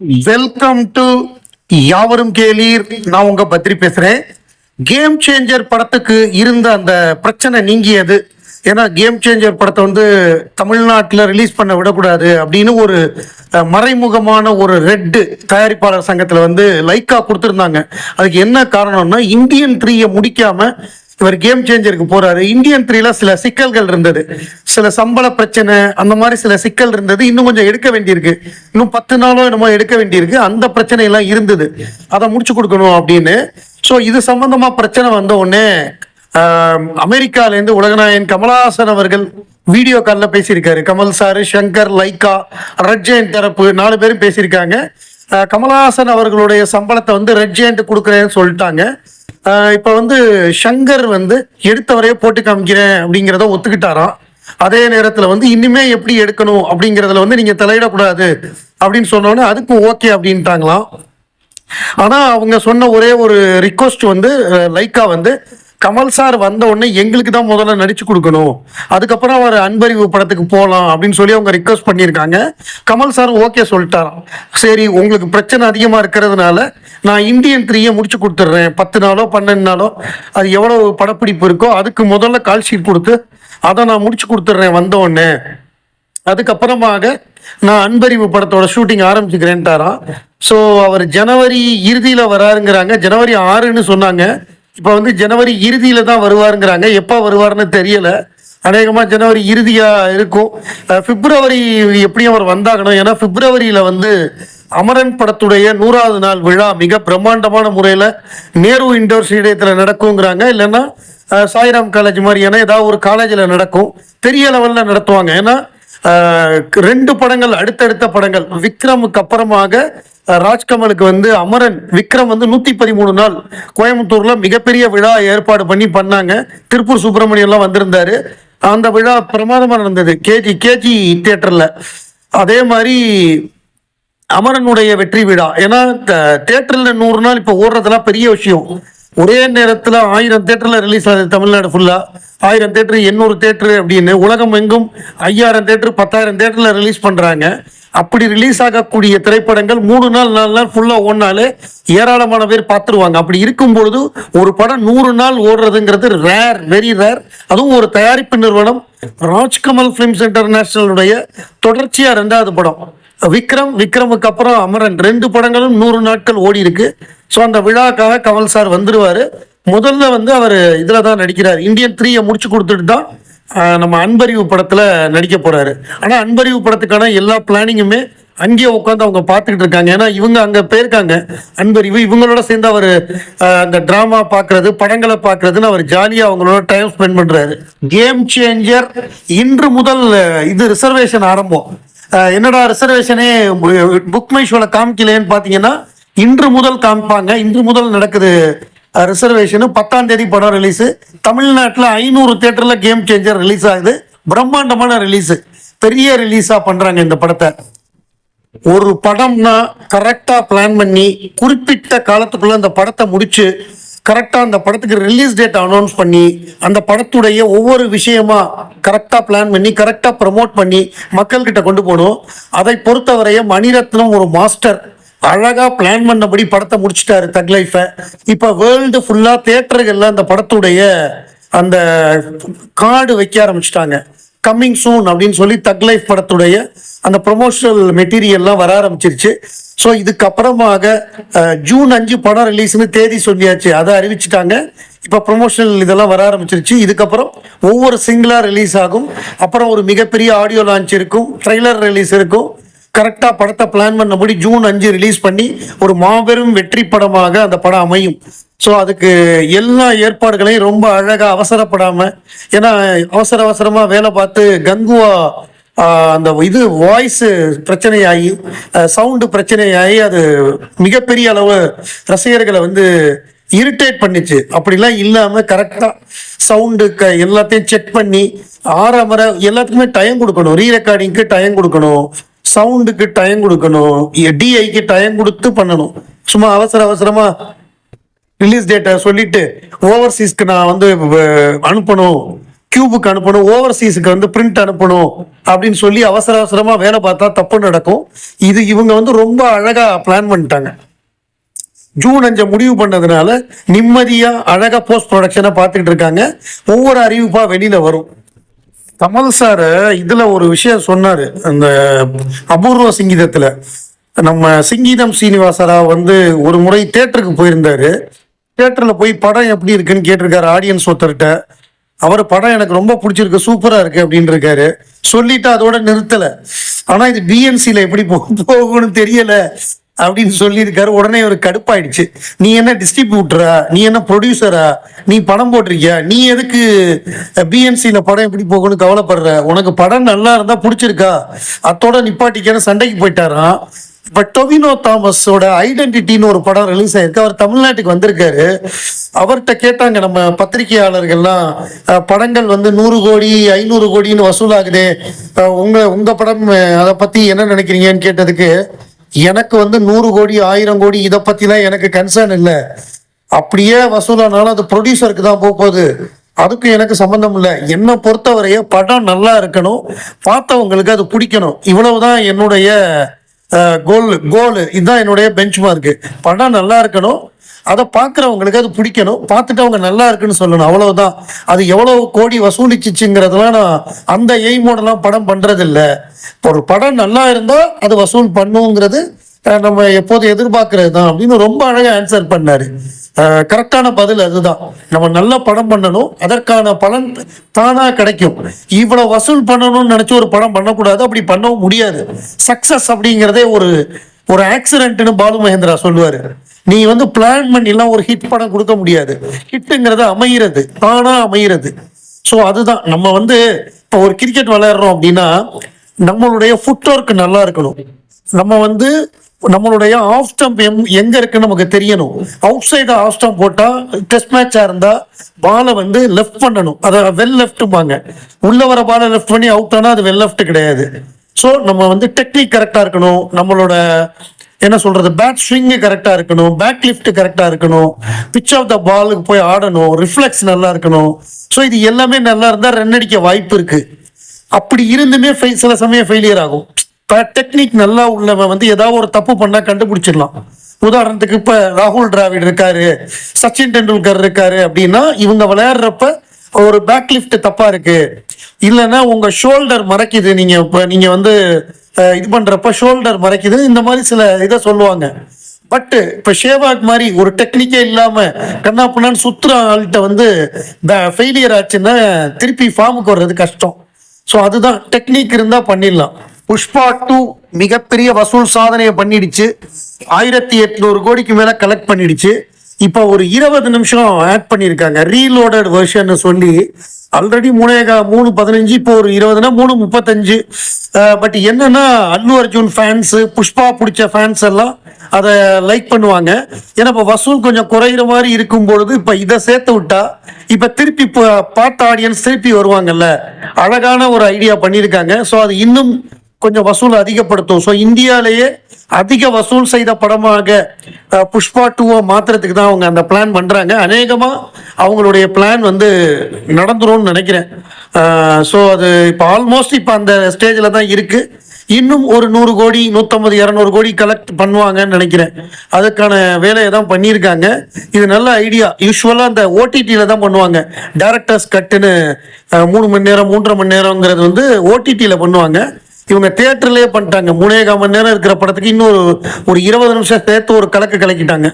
Welcome to யாவரும் கேளீர். நான் உங்க பத்ரி பேசுறேன். கேம் சேஞ்சர் படத்துக்கு இருந்த அந்த பிரச்சனை நீங்கியது. ஏன்னா கேம் சேஞ்சர் படத்தை வந்து தமிழ்நாட்டில் ரிலீஸ் பண்ண விடக்கூடாது அப்படின்னு ஒரு மறைமுகமான ஒரு ரெட்டு தயாரிப்பாளர் சங்கத்தில் வந்து லைக்கா கொடுத்துருந்தாங்க. அதுக்கு என்ன காரணம்னா இந்தியன் த்ரீயை முடிக்காம இவர் கேம் சேஞ்சருக்கு போறாரு. இந்தியன் த்ரீல சில சிக்கல்கள் இருந்தது. சில சம்பள பிரச்சனை அந்த மாதிரி சில சிக்கல் இருந்தது. இன்னும் கொஞ்சம் எடுக்க வேண்டியிருக்கு. இன்னும் பத்து நாளோ என்னமோ எடுக்க வேண்டியிருக்கு. அந்த பிரச்சனை எல்லாம் இருந்தது. அதை முடிச்சு கொடுக்கணும் அப்படின்னு. ஸோ இது சம்பந்தமா பிரச்சனை வந்த உடனே அமெரிக்கால இருந்து உலகநாயகன் கமலஹாசன் அவர்கள் வீடியோ காலில் பேசியிருக்காரு. Kamal sir Shankar Lyca red தரப்பு நாலு பேரும் பேசியிருக்காங்க. கமலஹாசன் அவர்களுடைய சம்பளத்தை வந்து ரெட் ஜெயண்ட் கொடுக்குறேன்னு சொல்லிட்டாங்க. இப்ப வந்து ஷங்கர் வந்து எடுத்தவரையே போட்டு காமிக்கிறேன் அப்படிங்கிறத ஒத்துக்கிட்டாராம். அதே நேரத்துல வந்து இனிமே எப்படி எடுக்கணும் அப்படிங்கறதுல வந்து நீங்க தலையிடக்கூடாது அப்படின்னு சொன்னோன்னே அதுக்கும் ஓகே அப்படின்ட்டாங்களாம். ஆனா அவங்க சொன்ன ஒரே ஒரு ரிக்வஸ்ட் வந்து லைக்கா வந்து கமல் சார் வந்த உடனே எங்களுக்கு தான் முதல்ல நடிச்சு கொடுக்கணும். அதுக்கப்புறம் அவர் அன்பறிவு படத்துக்கு போகலாம் அப்படின்னு சொல்லி அவங்க ரிக்வஸ்ட் பண்ணியிருக்காங்க. கமல் சார் ஓகே சொல்லிட்டாராம். சரி உங்களுக்கு பிரச்சனை அதிகமாக இருக்கிறதுனால நான் இந்தியன் த்ரீயை முடிச்சு கொடுத்துட்றேன். பத்து நாளோ பன்னெண்டு நாளோ அது எவ்வளோ படப்பிடிப்பு இருக்கோ அதுக்கு முதல்ல கால் ஷீட் கொடுத்து அதை நான் முடிச்சு கொடுத்துட்றேன் வந்த உடனே. அதுக்கப்புறமாக நான் அன்பறிவு படத்தோட ஷூட்டிங் ஆரம்பிச்சுக்கிறேன்ட்டாராம். ஸோ அவர் ஜனவரி இறுதியில் வராருங்கிறாங்க. ஜனவரி ஆறுன்னு சொன்னாங்க. இப்போ வந்து ஜனவரி இறுதியில் தான் வருவாருங்கிறாங்க. எப்போ வருவாருன்னு தெரியலை. அநேகமாக ஜனவரி இறுதியாக இருக்கும். பிப்ரவரி எப்படியும் அவர் வந்தாகணும். ஏன்னா பிப்ரவரியில் வந்து அமரன் படத்துடைய நூறாவது நாள் விழா மிக பிரம்மாண்டமான முறையில் நேரு இண்டோர் ஸ்டேடியத்தில் நடக்குங்கிறாங்க. இல்லைன்னா சாய்ராம் காலேஜ் மாதிரியான ஏதாவது ஒரு காலேஜில் நடக்கும். பெரிய லெவலில் நடத்துவாங்க. ஏன்னா ரெண்டு படங்கள் அடுத்தடுத்த படங்கள். விக்ரமுக்கு அப்புறமாக ராஜ்கமலுக்கு வந்து அமரன் விக்ரம் வந்து நூத்தி பதிமூணு நாள். கோயம்புத்தூர்ல மிகப்பெரிய விழா ஏற்பாடு பண்ணி பண்ணாங்க. திருப்பூர் சுப்பிரமணியம் எல்லாம் வந்திருந்தாரு. அந்த விழா பிரமாதமா நடந்தது. கேஜி கேஜி தியேட்டர்ல. அதே மாதிரி அமரனுடைய வெற்றி விழா. ஏன்னா தேட்டரில் நூறு நாள் இப்போ ஓடுறதெல்லாம் பெரிய விஷயம். ஒரே நேரத்தில் ஆயிரம் தேட்டரில் ரிலீஸ் ஆகுது தமிழ்நாடு ஃபுல்லாக ஆயிரம் தேட்டரு எண்ணூறு தேட்டரு அப்படின்னு. உலகம் எங்கும் ஐயாயிரம் தேட்டரு பத்தாயிரம் தேட்டரில் ரிலீஸ் பண்ணுறாங்க அப்படி ரிலீஸ் ஆகக்கூடிய திரைப்படங்கள் மூணு நாள் நாலு நாள் ஃபுல்லாக ஓடினாலே ஏராளமான பேர் பார்த்துருவாங்க. அப்படி இருக்கும்பொழுது ஒரு படம் நூறு நாள் ஓடுறதுங்கிறது ரேர் வெரி ரேர் அதுவும் ஒரு தயாரிப்பு நிறுவனம் ராஜ்கமல் ஃபிலிம்ஸ் இன்டர்நேஷனலுடைய தொடர்ச்சியாக ரெண்டாவது படம். விக்ரம் விக்ரமுக்கு அப்புறம் அமரன். ரெண்டு படங்களும் நூறு நாட்கள் ஓடி இருக்கு ஸோ அந்த விழாக்காக கமல் சார் வந்துடுவார் முதல்ல வந்து அவர் இதில் தான் நடிக்கிறார். இந்தியன் த்ரீயை முடிச்சு கொடுத்துட்டு தான் நம்ம அன்பறிவு படத்தில் நடிக்க போகிறாரு ஆனால் அன்பறிவு படத்துக்கான எல்லா பிளானிங்குமே அங்கேயே உட்காந்து அவங்க பார்த்துக்கிட்டு இருக்காங்க. ஏன்னா இவங்க அங்கே போயிருக்காங்க. அன்பறிவு இவங்களோட சேர்ந்து அவர் அந்த ட்ராமா பார்க்கறது படங்களை பார்க்கறதுன்னு அவர் ஜாலியாக அவங்களோட டைம் ஸ்பெண்ட் பண்ணுறாரு கேம் சேஞ்சர் இன்று முதல் இது ரிசர்வேஷன் ஆரம்பம். என்னடா ரிசர்வேஷனே புக் மை ஷோல காமிக்கலையேன்னு பார்த்தீங்கன்னா இன்று முதல் காமிப்பாங்க. இன்று முதல் நடக்குது ரிசர்வேஷனு பத்தாம் தேதி படம் ரிலீஸு தமிழ்நாட்டில் ஐநூறு தேட்டரில் கேம் சேஞ்சர் ரிலீஸ் ஆகுது. பிரம்மாண்டமான ரிலீஸு பெரிய ரிலீஸாக பண்ணுறாங்க இந்த படத்தை. ஒரு படம்னா கரெக்டாக பிளான் பண்ணி குறிப்பிட்ட காலத்துக்குள்ளே அந்த படத்தை முடித்து கரெக்டாக அந்த படத்துக்கு ரிலீஸ் டேட் அனௌன்ஸ் பண்ணி அந்த படத்துடைய ஒவ்வொரு விஷயமா கரெக்டாக பிளான் பண்ணி கரெக்டாக ப்ரமோட் பண்ணி மக்கள்கிட்ட கொண்டு போகணும் அதை பொறுத்தவரைய மணிரத்னம் ஒரு மாஸ்டர் அழகாக பிளான் பண்ணபடி படத்தை முடிச்சிட்டாரு தக் லைஃபை இப்போ வேர்ல்டு ஃபுல்லாக தேட்டர்களில் அந்த படத்துடைய அந்த கார்டு வைக்க ஆரம்பிச்சிட்டாங்க. கம்மிங் சூன் அப்படின்னு சொல்லி தக் லைஃப் படத்துடைய அந்த ப்ரொமோஷனல் மெட்டீரியல்லாம் வர ஆரம்பிச்சிருச்சு. ஸோ இதுக்கப்புறமாக ஜூன் அஞ்சு படம் ரிலீஸ்னு தேதி சொல்லியாச்சு. அதை அறிவிச்சிட்டாங்க. இப்போ ப்ரொமோஷனல் இதெல்லாம் வர ஆரம்பிச்சிருச்சு. இதுக்கப்புறம் ஒவ்வொரு சிங்கிளாக ரிலீஸ் ஆகும். அப்புறம் ஒரு மிகப்பெரிய ஆடியோ லான்ச் இருக்கும். ட்ரெய்லர் ரிலீஸ் இருக்கும். கரெக்டாக படத்தை பிளான் பண்ணபடி ஜூன் அஞ்சு ரிலீஸ் பண்ணி ஒரு மாபெரும் வெற்றி படமாக அந்த படம் அமையும். ஸோ அதுக்கு எல்லா ஏற்பாடுகளையும் ரொம்ப அழகாக அவசரப்படாமல் ஏன்னா அவசர அவசரமாக வேலை பார்த்து கங்குவா அந்த இது வாய்ஸ் பிரச்சனையாகி சவுண்டு பிரச்சனையாகி அது மிகப்பெரிய அளவு ரசிகர்களை வந்து இரிட்டேட் பண்ணிச்சு. அப்படிலாம் இல்லாமல் கரெக்டாக சவுண்டு க எல்லாத்தையும் செக் பண்ணி ஆறாமரை எல்லாத்துக்குமே டைம் கொடுக்கணும். ரீ ரெக்கார்டிங்க்கு டைம் கொடுக்கணும். சவுண்டுக்கு டைம் கொடுக்கணும். டிஐக்கு டைம் கொடுத்து பண்ணணும். சும்மா அவசர அவசரமாக ரிலீஸ் டேட்டை சொல்லிட்டு ஓவர்சீஸ்க்கு நான் வந்து அனுப்பணும். கியூபுக்கு அனுப்பணும். ஓவர்சீஸுக்கு வந்து பிரிண்ட் அனுப்பணும் அப்படின்னு சொல்லி அவசர அவசரமா வேலை பார்த்தா தப்பு நடக்கும். இது இவங்க வந்து ரொம்ப அழகா பிளான் பண்ணிட்டாங்க. ஜூன் அஞ்சை முடிவு பண்ணதுனால நிம்மதியா அழகா போஸ்ட் ப்ரொடக்ஷனை பார்த்துக்கிட்டு இருக்காங்க. ஒவ்வொரு அறிவிப்பா வெளியில வரும். கமல் சார் இதுல ஒரு விஷயம் சொன்னாரு. அந்த அபூர்வ சிங்கீதத்துல. நம்ம சிங்கீதம் சீனிவாசரா வந்து ஒரு முறை தேட்டருக்கு போயிருந்தாரு. தேட்டரில் போய் படம் எப்படி இருக்குன்னு கேட்டிருக்காரு ஆடியன்ஸ் ஒருத்தர்கிட்ட. அவர் படம் எனக்கு ரொம்ப பிடிச்சிருக்கு சூப்பராக இருக்கு அப்படின்னு இருக்காரு சொல்லிட்டு அதோட நிறுத்தலை. ஆனால் இது பிஎன்சியில் எப்படி போ போகும்னு தெரியலை அப்படின்னு சொல்லியிருக்காரு. உடனே ஒரு கடுப்பாயிடுச்சு. நீ என்ன டிஸ்ட்ரிபியூட்டரா நீ என்ன ப்ரொடியூசரா நீ படம் போட்டிருக்கியா? நீ எதுக்கு பிஎன்சியில் படம் எப்படி போகணும்னு கவலைப்படுற? உனக்கு படம் நல்லா இருந்தால் பிடிச்சிருக்கா? அத்தோட நிப்பாட்டிக்கான சண்டைக்கு போயிட்டாரான் இப்போ டொவினோ தாமஸோட ஐடென்டிட்டின்னு ஒரு படம் ரிலீஸ் ஆயிருக்கு. அவர் தமிழ்நாட்டுக்கு வந்திருக்காரு. அவர்கிட்ட கேட்டாங்க நம்ம பத்திரிகையாளர்கள்லாம் படங்கள் வந்து நூறு கோடி ஐநூறு கோடின்னு வசூலாகுதே. உங்க உங்க படம் அதை பத்தி என்ன நினைக்கிறீங்கன்னு கேட்டதுக்கு எனக்கு வந்து நூறு கோடி ஆயிரம் கோடி இதை பத்திலாம் எனக்கு கன்சர்ன் இல்லை. அப்படியே வசூலானாலும் அது ப்ரொடியூசருக்கு தான் போகுது. அதுக்கும் எனக்கு சம்பந்தம் இல்லை. என்னை பொறுத்தவரைய படம் நல்லா இருக்கணும். பார்த்தவங்களுக்கு அது பிடிக்கணும். இவ்வளவுதான் என்னுடைய கோல் கோல் இதுதான் என்னுடைய பெஞ்ச் மார்க்கு படம் நல்லா இருக்கணும். அதை பார்க்குறவங்களுக்கு அது பிடிக்கணும். பார்த்துட்டு அவங்க நல்லா இருக்குன்னு சொல்லணும். அவ்வளவுதான். அது எவ்வளோ கோடி வசூலிச்சிச்சுங்கிறதுலாம் நான் அந்த எய்மோடலாம் படம் பண்ணுறதில்ல ஒரு படம் நல்லா இருந்தால் அது வசூல் பண்ணுங்கிறது நம்ம எப்போது எதிர்பார்க்கறது தான் அப்படின்னு ரொம்ப அழகாக ஆன்சர் பண்ணாரு. கரெக்டான பதில் அதுதான். நம்ம நல்ல படம் பண்ணணும் அதற்கான பலன் தானா கிடைக்கும். இவ்வளவு வசூல் பண்ணணும்னு நினைச்சு ஒரு படம் பண்ணக்கூடாது அப்படி பண்ணவும் முடியாது. சக்சஸ் அப்படிங்கிறதே ஒரு ஒரு ஆக்சிடென்ட்னு பாலு மகேந்திரா சொல்லுவாரு. நீ வந்து பிளான் பண்ணிலாம் ஒரு ஹிட் படம் கொடுக்க முடியாது. ஹிட்டுங்கிறது அமைகிறது தானா அமைகிறது ஸோ அதுதான். நம்ம வந்து இப்போ ஒரு கிரிக்கெட் விளையாடுறோம் அப்படின்னா நம்மளுடைய ஃபுட் ஒர்க் நல்லா இருக்கணும். நம்ம வந்து நம்மளுடைய ஆஃப் ஸ்டம்ப் எம் எங்க இருக்குன்னு நமக்கு தெரியணும். அவுட் சைடு ஆஃப் ஸ்டம்ப் போட்டா டெஸ்ட் மேட்சா இருந்தா பாலை வந்து லெஃப்ட் பண்ணணும். அதை வெல் லெஃப்ட்பாங்க உள்ள வர பாலை லெஃப்ட் பண்ணி அவுட் ஆனா அது வெல் லெஃப்ட் கிடையாது. ஸோ நம்ம வந்து டெக்னிக் கரெக்டா இருக்கணும். நம்மளோட என்ன சொல்றது பேட் ஸ்விங்கு கரெக்டா இருக்கணும். பேக் லிஃப்ட் கரெக்டா இருக்கணும். பிச் ஆஃப் த பாலுக்கு போய் ஆடணும். ரிஃப்ளெக்ஸ் நல்லா இருக்கணும். ஸோ இது எல்லாமே நல்லா இருந்தா ரன் அடிக்க வாய்ப்பு இருக்கு. அப்படி இருந்துமே சில சமயம் ஃபெயிலியர் ஆகும். டெக்னிக் நல்லா உள்ளவன் வந்து ஏதாவது ஒரு தப்பு பண்ணா கண்டுபிடிச்சிடலாம். உதாரணத்துக்கு இப்ப ராகுல் டிராவிட் இருக்காரு சச்சின் டெண்டுல்கர் இருக்காரு அப்படின்னா இவங்க விளையாடுறப்ப ஒரு பேக் லிஃப்ட் தப்பா இருக்கு. இல்லைன்னா உங்க ஷோல்டர் மறைக்குது நீங்க இப்ப நீங்க வந்து இது பண்றப்ப ஷோல்டர் மறைக்குது இந்த மாதிரி சில இதை சொல்லுவாங்க. பட் இப்ப ஷேவாக் மாதிரி ஒரு டெக்னிக்கே இல்லாம கண்ணா பண்ணான்னு சுத்துற ஆள்கிட்ட வந்து ஃபெயிலியர் ஆச்சுன்னா திருப்பி ஃபார்முக்கு வர்றது கஷ்டம். ஸோ அதுதான் டெக்னிக் இருந்தா பண்ணிடலாம். புஷ்பா டூ மிகப்பெரிய வசூல் சாதனையை பண்ணிடுச்சு. ஆயிரத்தி எட்நூறு கோடிக்கு மேல கலெக்ட் பண்ணிடுச்சு. இப்போ ஒரு இருபது நிமிஷம் ஆட் பண்ணியிருக்காங்க ரீலோடட் வெர்ஷன் சொல்லி ஆல்ரெடி மூணேகா மூணு பதினஞ்சு இப்போ ஒரு இருபதுனா மூணு முப்பத்தஞ்சு. பட் என்னன்னா அல்லு அர்ஜுன் ஃபேன்ஸு புஷ்பா பிடிச்ச ஃபேன்ஸ் எல்லாம் அதை லைக் பண்ணுவாங்க. ஏன்னா இப்போ வசூல் கொஞ்சம் குறையிற மாதிரி இருக்கும் பொழுது இப்போ இதை சேர்த்து விட்டா இப்போ திருப்பி இப்போ பார்த்த ஆடியன்ஸ் திருப்பி வருவாங்கல்ல. அழகான ஒரு ஐடியா பண்ணியிருக்காங்க ஸோ அது இன்னும் கொஞ்சம் வசூல் அதிகப்படுத்தும். ஸோ இந்தியாவிலேயே அதிக வசூல் செய்த படமாக புஷ்பா டூவை மாத்துறதுக்கு தான் அவங்க அந்த பிளான் பண்ணுறாங்க அநேகமாக அவங்களுடைய பிளான் வந்து நடந்துரும்னு நினைக்கிறேன். ஸோ அது இப்போ ஆல்மோஸ்ட் இப்போ அந்த ஸ்டேஜில் தான் இருக்குது இன்னும் ஒரு நூறு கோடி நூற்றம்பது இரநூறு கோடி கலெக்ட் பண்ணுவாங்கன்னு நினைக்கிறேன். அதுக்கான வேலையை தான் பண்ணியிருக்காங்க. இது நல்ல ஐடியா யூஸ்வலாக அந்த ஓடிடியில் தான் பண்ணுவாங்க. டேரக்டர்ஸ் கட்டுன்னு மூணு மணி நேரம் மூன்றரை மணி நேரங்கிறது வந்து ஓடிடியில் பண்ணுவாங்க. இவங்க தியேட்டர்லயே பண்ணிட்டாங்க. மூணேகால் மணி நேரம் இருக்கிற படத்துக்கு இன்னொரு ஒரு இருபது நிமிஷம் சேர்த்து ஒரு கலக்கு கலக்கிட்டாங்க.